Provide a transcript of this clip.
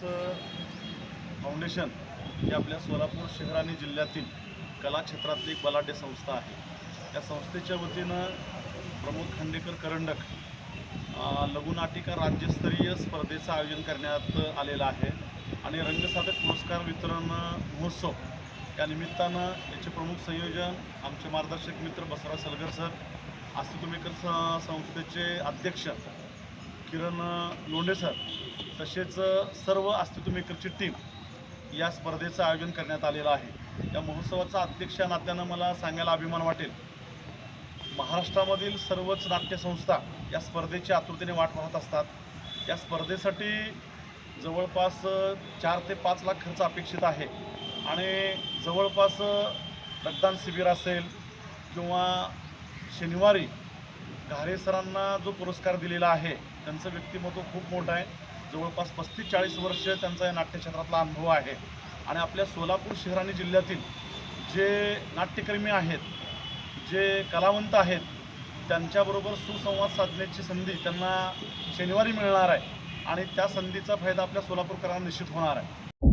Foundation ही आपल्या सोलापूर शहर आणि जिल्ह्यातील कला क्षेत्रातली एक बलाढ्य संस्था आहे. या संस्थेच्या वतीनं प्रमोद खांडेकर करंडक लघुनाटिका राज्यस्तरीय स्पर्धेचं आयोजन करण्यात आलेलं आहे आणि रंगसाधक पुरस्कार वितरण महोत्सव या निमित्तानं याचे प्रमुख संयोजन आमचे मार्गदर्शक मित्र बसवराज सलगर सर अस्तित्वमेकर स- संस्थेचे अध्यक्ष किरण लोंढे सर तसेच सर्व अस्तित्व मेकरची टीम या स्पर्धेचं आयोजन करण्यात आलेलं आहे. या महोत्सवाचा अध्यक्ष नात्यानं मला सांगायला अभिमान वाटेल. महाराष्ट्रामधील सर्वच नाट्यसंस्था या स्पर्धेची आतुरतेने वाट पाहत असतात. या स्पर्धेसाठी जवळपास चार ते पाच लाख खर्च अपेक्षित आहे. आणि जवळपास रक्तदान शिबिर असेल किंवा शनिवारी घारे सरांना जो पुरस्कार दिलेला आहे त्यांचं व्यक्तिमत्व खूप मोठं आहे. जवळपास पस्तीस चाळीस वर्ष त्यांचा या नाट्यक्षेत्रातला अनुभव आहे. आणि आपल्या सोलापूर शहर आणि जिल्ह्यातील जे नाट्यकर्मी आहेत जे कलावंत आहेत त्यांच्याबरोबर सुसंवाद साधण्याची संधी त्यांना शनिवारी मिळणार आहे. आणि त्या संधीचा फायदा आपल्या सोलापूरकरांना निश्चित होणार आहे.